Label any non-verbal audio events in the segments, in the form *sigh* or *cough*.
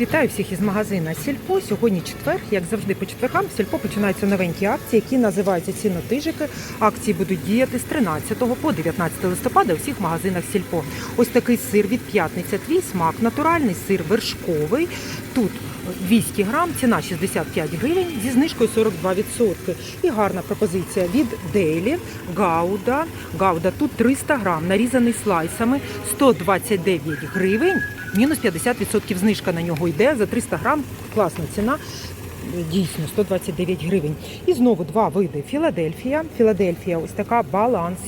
Вітаю всіх із магазина Сільпо. Сьогодні четвер, як завжди по четвергам, в Сільпо починаються новенькі акції, які називаються цінотижики. Акції будуть діяти з 13 по 19 листопада у всіх магазинах Сільпо. Ось такий сир від п'ятниця. Твій смак, натуральний сир вершковий. Тут 200 грам, ціна 65 гривень зі знижкою 42%. І гарна пропозиція від Дейлі, Гауда. Гауда тут 300 грам, нарізаний слайсами, 129 гривень. Мінус 50% знижка на нього йде за 300 грам. Класна ціна. Дійсно, 129 гривень. І знову два види. Філадельфія. Філадельфія, ось така баланс.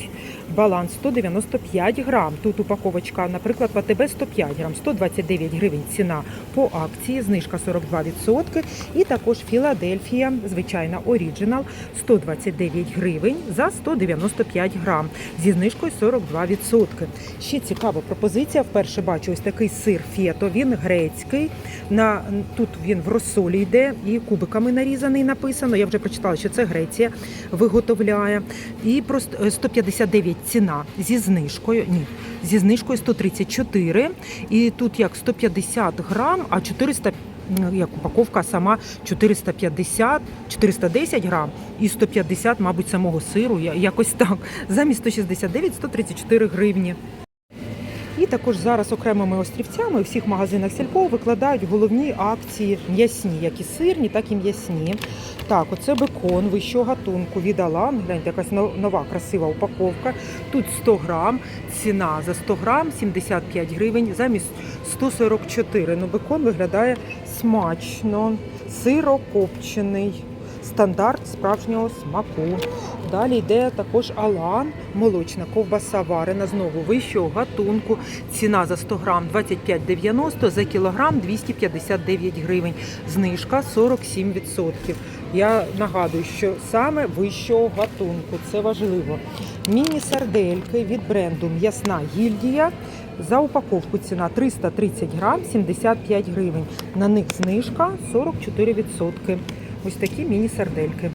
Баланс 195 грам. Тут упаковочка, наприклад, в АТБ 105 грам, 129 гривень ціна по акції, знижка 42%. І також Філадельфія, звичайна оріджинал, 129 гривень за 195 грам зі знижкою 42%. Ще цікава пропозиція. Вперше бачу ось такий сир фето. Він грецький. На тут він в розсолі йде і кубиками нарізаний. Написано. Я вже прочитала, що це Греція виготовляє. І просто 159 ціна зі знижкою. Ні, зі знижкою 134. І тут як 150 грам, а 400 ну, як упаковка сама 450, 410 грам і 150, мабуть, самого сиру, якось так. Замість 169 134 гривні. Також зараз окремими острівцями у всіх магазинах Сільпо викладають головні акції м'ясні, як і сирні, так і м'ясні. Так, оце бекон вищого гатунку від Алан. Гляньте, якась нова красива упаковка. Тут 100 грам, ціна за 100 грам 75 гривень, замість 144. Ну, бекон виглядає смачно, сирокопчений. Стандарт справжнього смаку. Далі йде також Алан, молочна ковбаса варена, знову вищого гатунку. Ціна за 100 грам 25,90, за кілограм 259 гривень. Знижка 47%. Я нагадую, що саме вищого гатунку, це важливо. Міні-сардельки від бренду М'ясна гільдія. За упаковку ціна 330 грам 75 гривень. На них знижка 44%. Ось такі міні-сардельки.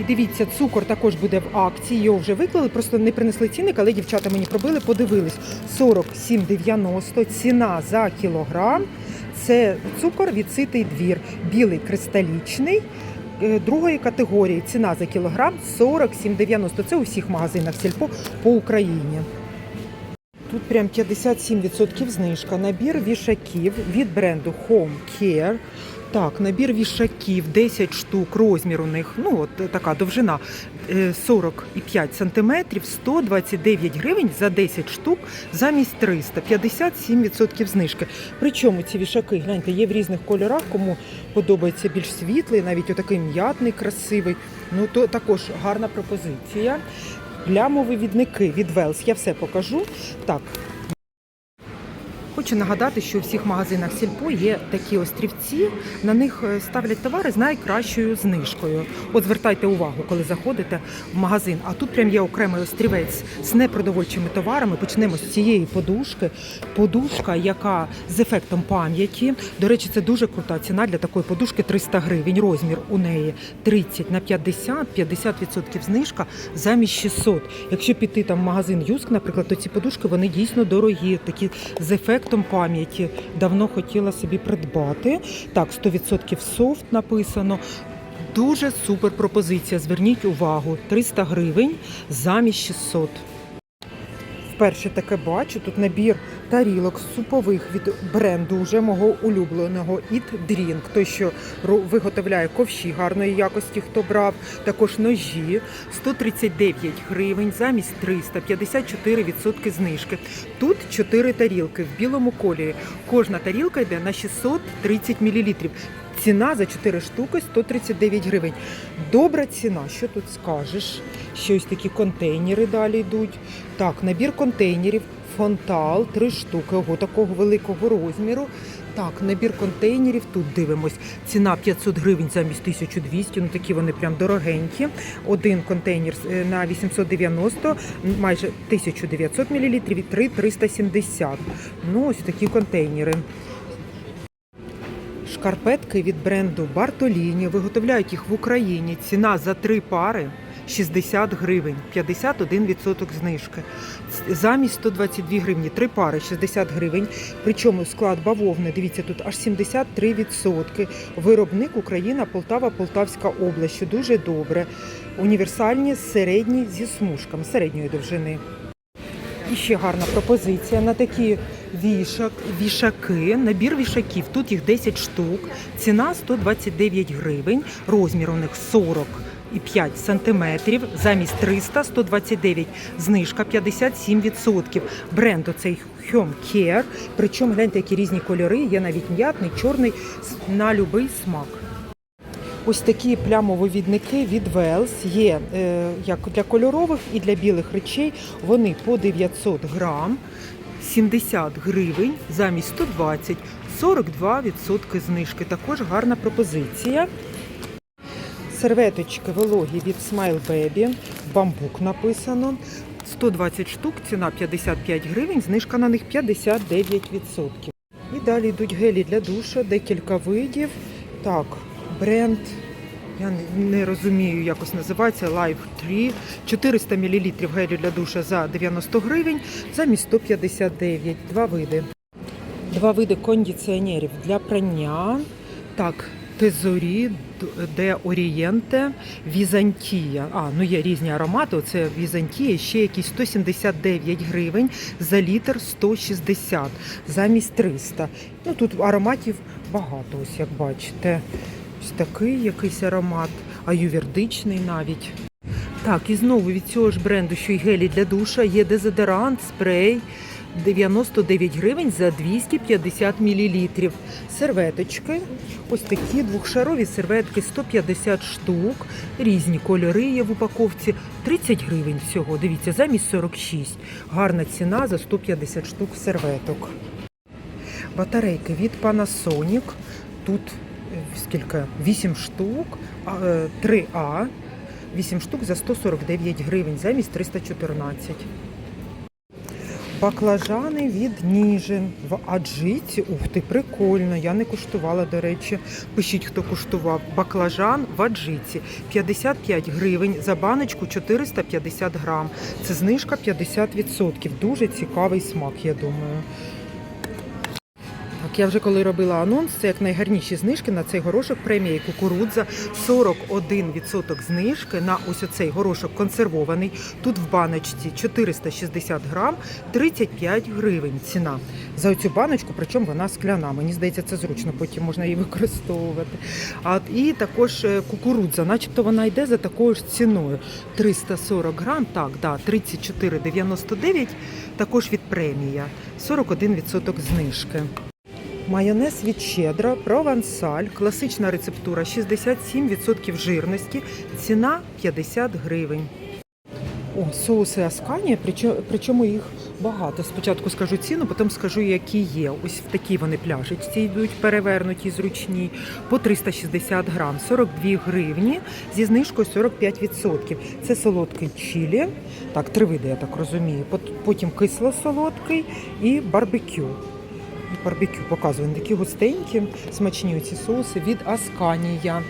І дивіться, цукор також буде в акції. Його вже виклали, просто не принесли цінник, але дівчата мені пробили, подивились. 47,90 ціна за кілограм. Це цукор від ситий двір, білий кристалічний. е, Другої категорії ціна за кілограм 47,90. Це у всіх магазинах сільпо по Україні. Тут прям 57% знижка. Набір вішаків від бренду Home Care. Так, набір вішаків 10 штук, розмір у них, ну от така довжина е, 45 сантиметрів, 129 гривень за 10 штук замість 300, 57% знижки. Причому ці вішаки, гляньте, є в різних кольорах, кому подобається більш світлий, навіть отакий м'ятний, красивий. Ну то також гарна пропозиція. Плямовивідники від Велс. Я все покажу. Так. Хочу нагадати, що у всіх магазинах Сільпо є такі острівці. На них е, ставлять товари з найкращою знижкою. От звертайте увагу, коли заходите в магазин. А тут прям є окремий острівець з непродовольчими товарами. Почнемо з цієї подушки. Подушка, яка з ефектом пам'яті. До речі, це дуже крута ціна для такої подушки 300 гривень. Розмір у неї 30 на 50, 50% знижка замість 600. Якщо піти там в магазин Юск, наприклад, то ці подушки вони дійсно дорогі, такі з ефектом пам'яті. Давно хотіла собі придбати. Так, 100% софт написано. Дуже супер пропозиція. Зверніть увагу, 300 гривень замість 600. Вперше таке бачу. Тут набір тарілок супових від бренду вже мого улюбленого Eat Drink. Той, що виготовляє ковші гарної якості, хто брав. Також ножі 139 гривень замість 300, 54% знижки. Тут 4 тарілки в білому кольорі. Кожна тарілка йде на 630 мл. Ціна за 4 штуки 139 гривень. Добра ціна, що тут скажеш? Ще ось такі контейнери далі йдуть. Так, набір контейнерів, фонтал, 3 штуки, ого, такого великого розміру. Так, набір контейнерів, тут дивимось. Ціна 500 гривень замість 1200, ну такі вони прям дорогенькі. Один контейнер е, на 890, майже 1900 мл і 3 370. Ну, ось такі контейнери. Шкарпетки від бренду Бартоліні виготовляють їх в Україні. Ціна за три пари 60 гривень, 51% знижки. Замість 122 гривні, три пари 60 гривень. Причому склад бавовни, дивіться, тут аж 73%. Виробник Україна, Полтава, Полтавська область, що дуже добре. Універсальні середні зі смужками середньої довжини. І ще гарна пропозиція на такі вішак, вішаки, набір вішаків. Тут їх 10 штук. Ціна 129 гривень, розмір у них 40 і 5 сантиметрів. Замість 300 129, знижка 57%. Бренд оцей Home Care. Причому гляньте, які різні кольори. Є навіть м'ятний, чорний на будь-який смак. Ось такі плямовивідники від Wells є е, як для кольорових і для білих речей. Вони по 900 грам, 70 гривень замість 120, 42% знижки. Також гарна пропозиція. Серветочки вологі від Smile Baby, бамбук написано. 120 штук, ціна 55 гривень, знижка на них 59%. І далі йдуть гелі для душа, декілька видів. Так, бренд, я не- розумію, якось називається Life 3. 400 мл гелю для душа за 90 гривень, замість 159. Два види. Два види кондиціонерів для прання. Так, Тезорі, де Орієнте, Візантія. А, ну є різні аромати. Оце Візантія, ще якісь 179 гривень за літр 160 замість 300. Ну тут ароматів багато, ось як бачите. Ось такий якийсь аромат, аювірдичний навіть. Так, і знову від цього ж бренду, що й гелі для душа, є дезодорант, спрей. 99 гривень за 250 мл. Серветочки. Ось такі двохшарові серветки 150 штук. Різні кольори є в упаковці. 30 гривень всього. Дивіться, замість 46. Гарна ціна за 150 штук серветок. Батарейки від Panasonic. Тут скільки? 8 штук, е, 3А. 8 штук за 149 гривень замість 314. Баклажани від Ніжин в аджиці. Ух ти, прикольно. Я не куштувала, до речі. Пишіть, хто куштував. Баклажан в аджиці. 55 гривень за баночку 450 грам. Це знижка 50%. Дуже цікавий смак, я думаю. Я вже коли робила анонс, це як найгарніші знижки на цей горошок премія і кукурудза. 41% знижки на ось оцей горошок консервований. Тут в баночці 460 грам, 35 гривень ціна. За цю баночку, причому вона скляна. Мені здається, це зручно, потім можна її використовувати. А і також е, кукурудза, начебто вона йде за такою ж ціною. 340 грам, так, да, 34,99, також від премія. 41% знижки. Майонез від щедра, провансаль, класична рецептура 67% жирності, ціна 50 гривень. О, соуси Асканія, причому, їх багато. Спочатку скажу ціну, потім скажу, які є. Ось в такі вони пляшечці йдуть, перевернуті, зручні, по 360 грам, 42 гривні, зі знижкою 45%. Це солодкий чилі, так, три види, я так розумію. Пот- Потім кисло-солодкий і барбекю. Барбекю показую, такі густенькі, смачні ці соуси від Асканія.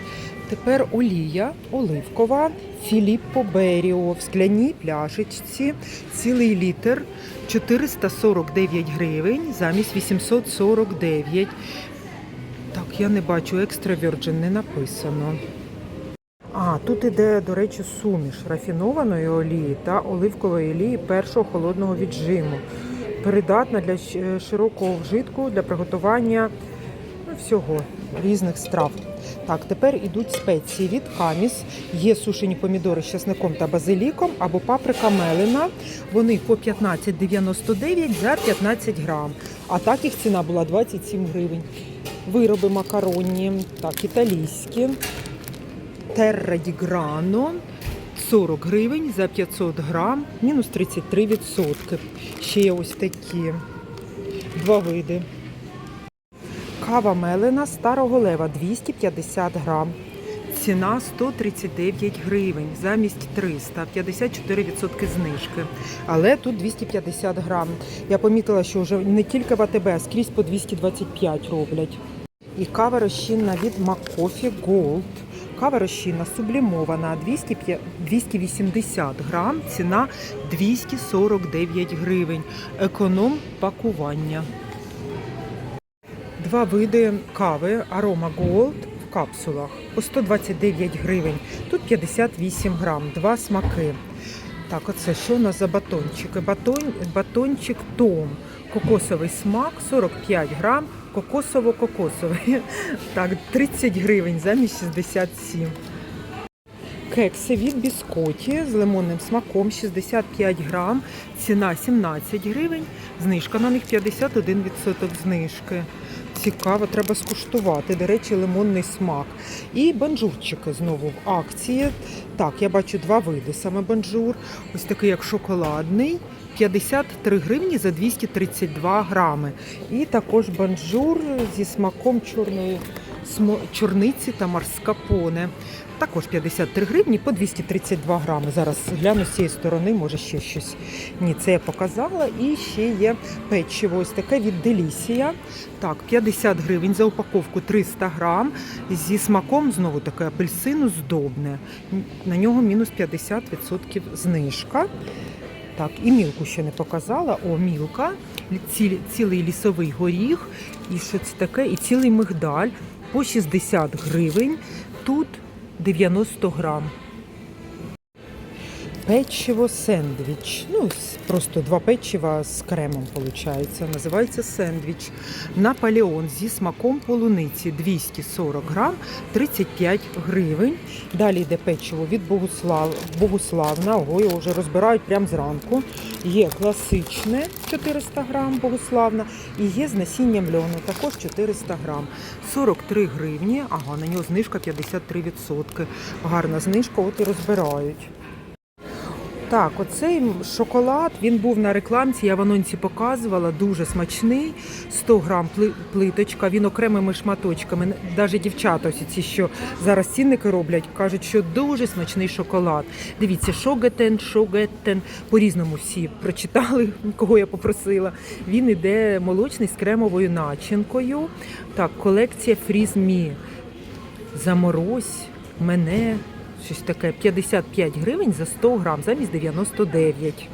Тепер олія оливкова Філіппо Беріо в скляній пляшечці, цілий літр 449 гривень замість 849. Так, я не бачу, екстра Virgin не написано. А, тут іде, до речі, суміш рафінованої олії та оливкової олії першого холодного віджиму. Придатна для широкого вжитку для приготування ну, всього різних страв. Так, тепер ідуть спеції від каміс. Є сушені помідори з часником та базиліком або паприка мелена. Вони по 15,99 за 15 грам. А так їх ціна була 27 гривень. Вироби макаронні, так, італійські. Терра ді Грано 40 гривень за 500 грам, мінус 33%. Ще є ось такі два види. Кава мелена старого лева 250 грам. Ціна 139 гривень замість 300, 54% знижки. Але тут 250 грам. Я помітила, що вже не тільки в АТБ, а скрізь по 225 роблять. І кава розчинна від McCoffee Gold. Кава розчинна сублімована 200 280 грам, ціна 249 гривень. Економ пакування. Два види кави Aroma Gold в капсулах по 129 гривень. Тут 58 грам, два смаки. Так, оце що у нас за батончики? Батон, батончик Том. Кокосовий смак 45 грам, кокосово-кокосовий. *laughs* Так, 30 гривень замість 67. Кекси від біскоті з лимонним смаком 65 грам, ціна 17 гривень, знижка на них 51% знижки. Цікаво, треба скуштувати. До речі, лимонний смак. І банжурчики знову в акції. Так, я бачу два види саме банжур. Ось такий як шоколадний. 53 гривні за 232 грами. І також банжур зі смаком чорної чорниці та марскапоне. Також 53 гривні по 232 грами. Зараз гляну з цієї сторони, може ще щось. Ні, це я показала. І ще є печиво. Ось таке від Делісія. Так, 50 гривень за упаковку 300 грам. Зі смаком знову таке апельсину здобне. На нього мінус 50% знижка. Так, і мілку ще не показала. О, мілка, ці- цілий лісовий горіх, і що це таке, і цілий мигдаль по 60 гривень. Тут 90 грам. Печиво сендвіч. Ну, просто два печива з кремом, виходить. Називається сендвіч. Наполеон зі смаком полуниці 240 грам, 35 гривень. Далі йде печиво від Богуслав... Богуславна. Ого, його вже розбирають прямо зранку. Є класичне 400 грам Богуславна і є з насінням льону, також 400 грам. 43 гривні, ага, на нього знижка 53%. Гарна знижка, от і розбирають. Так, оцей шоколад він був на рекламці, я в анонсі показувала, дуже смачний. 100 грам пли- плиточка, він окремими шматочками. Навіть дівчата, ось ці, що зараз цінники роблять, кажуть, що дуже смачний шоколад. Дивіться, шогетен, шогетен. По-різному всі прочитали, *laughs* кого я попросила. Він іде молочний з кремовою начинкою. Так, колекція Me. Заморозь мене. Щось таке 55 гривень за 100 грам замість 99.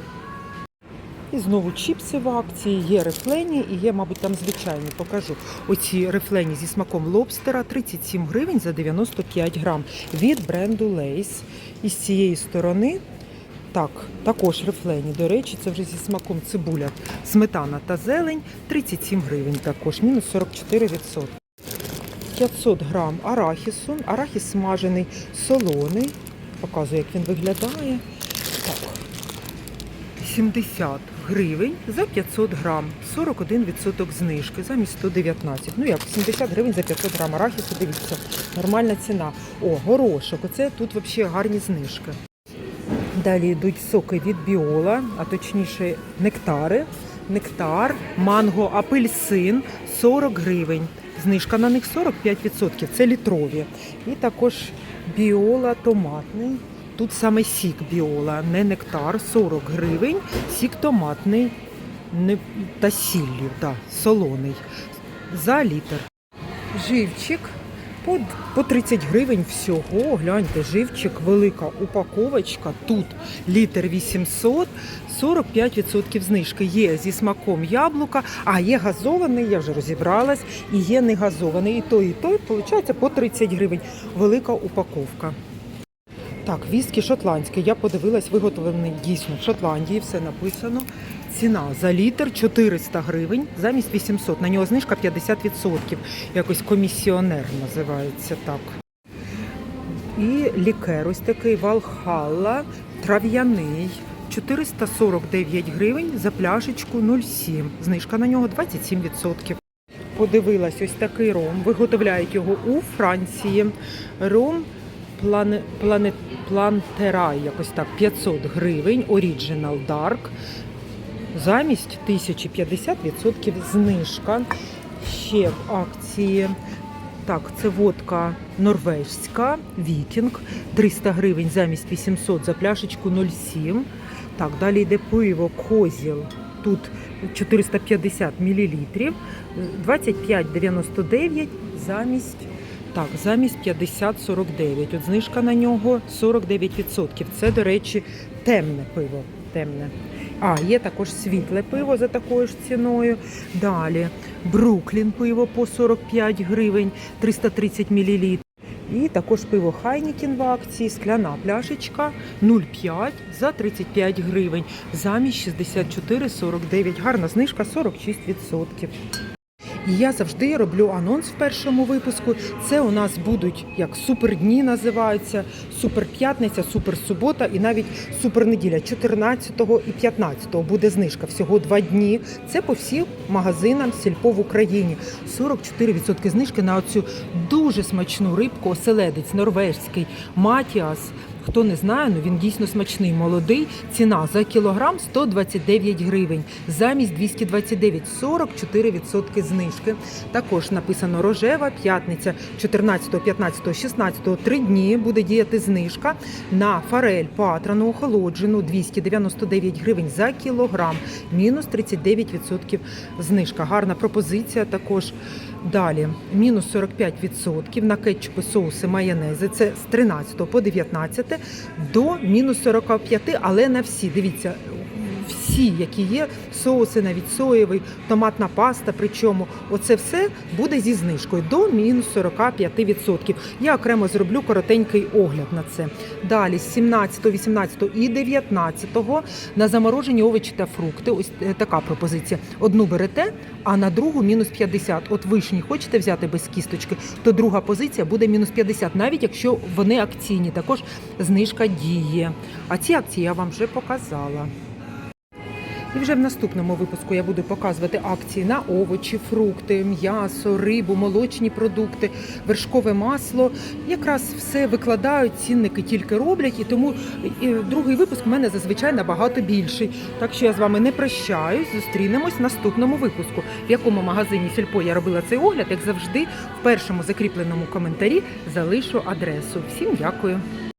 І знову чіпси в акції, є рефлені і є, мабуть, там звичайні. Покажу. Оці рефлені зі смаком лобстера 37 гривень за 95 грам від бренду Lays. І з цієї сторони так, також рефлені. До речі, це вже зі смаком цибуля, сметана та зелень 37 гривень також, мінус 44%. 500 грам арахісу. Арахіс смажений солоний. Показую, як він виглядає. Так. 70 гривень за 500 грам. 41% знижки замість 119. Ну як, 70 гривень за 500 грам арахісу, дивіться, нормальна ціна. О, горошок. Оце тут взагалі гарні знижки. Далі йдуть соки від біола, а точніше нектари. Нектар, манго, апельсин 40 гривень. Знижка на них 45%. Це літрові. І також біола томатний. Тут саме сік біола, не нектар, 40 гривень. Сік томатний не, та сіллю, да, солоний. За літр. Живчик по, по 30 гривень всього. Гляньте, живчик, велика упаковочка. Тут літр 800, 45% знижки. Є зі смаком яблука, а є газований, я вже розібралась, і є не газований. І той, і той, виходить, по 30 гривень. Велика упаковка. Так, віскі шотландський. Я подивилась, виготовлений дійсно в Шотландії, все написано. Ціна за літр 400 гривень замість 800. На нього знижка 50%. Якось комісіонер називається так. І лікер ось такий Валхалла, трав'яний. 449 гривень за пляшечку 0,7. Знижка на нього 27%. Подивилась ось такий ром. Виготовляють його у Франції. Ром плане, плане, плантерай, якось так, 500 гривень, Original Dark. Замість 1050% знижка. Ще в акції. Так, це водка норвежська, вікінг, 300 гривень замість 800 за пляшечку 0,7. Так, далі йде пиво Козіл. Тут 450 мл, 25,99 замість Так, замість 50-49. От знижка на нього 49%. Це, до речі, темне пиво. Темне. А, є також світле пиво за такою ж ціною. Далі Бруклін пиво по 45 гривень, 330 мл. І також пиво Хайнікін в акції, скляна пляшечка 0,5 за 35 гривень, замість 64,49. Гарна знижка 46%. І я завжди роблю анонс в першому випуску. Це у нас будуть як супердні називаються, суперп'ятниця, суперсубота і навіть супернеділя 14 і 15 буде знижка. Всього два дні. Це по всім магазинам сільпо в Україні. 44% знижки на оцю дуже смачну рибку, оселедець норвежський Матіас. Хто не знає, ну він дійсно смачний, молодий. Ціна за кілограм 129 гривень, замість 229, 44% знижки. Також написано рожева п'ятниця 14, 15, 16, 3 дні буде діяти знижка на форель патрану охолоджену 299 гривень за кілограм, мінус 39% знижка. Гарна пропозиція також. Далі мінус 45% на кетчупи, соуси, майонези. Це з 13 по 19 до мінус 45, але на всі. Дивіться, всі, які є, соуси, навіть соєвий, томатна паста. Причому оце все буде зі знижкою до мінус 45%. Я окремо зроблю коротенький огляд на це. Далі з 17, 18 і 19 на заморожені овочі та фрукти. Ось е, така пропозиція. Одну берете, а на другу мінус 50. От вишні хочете взяти без кісточки, то друга позиція буде мінус 50, навіть якщо вони акційні. Також знижка діє. А ці акції я вам вже показала. І вже в наступному випуску я буду показувати акції на овочі, фрукти, м'ясо, рибу, молочні продукти, вершкове масло. Якраз все викладають, цінники тільки роблять, і тому другий випуск в мене зазвичай набагато більший. Так що я з вами не прощаюсь, зустрінемось в наступному випуску, в якому магазині Сільпо я робила цей огляд, як завжди, в першому закріпленому коментарі залишу адресу. Всім дякую.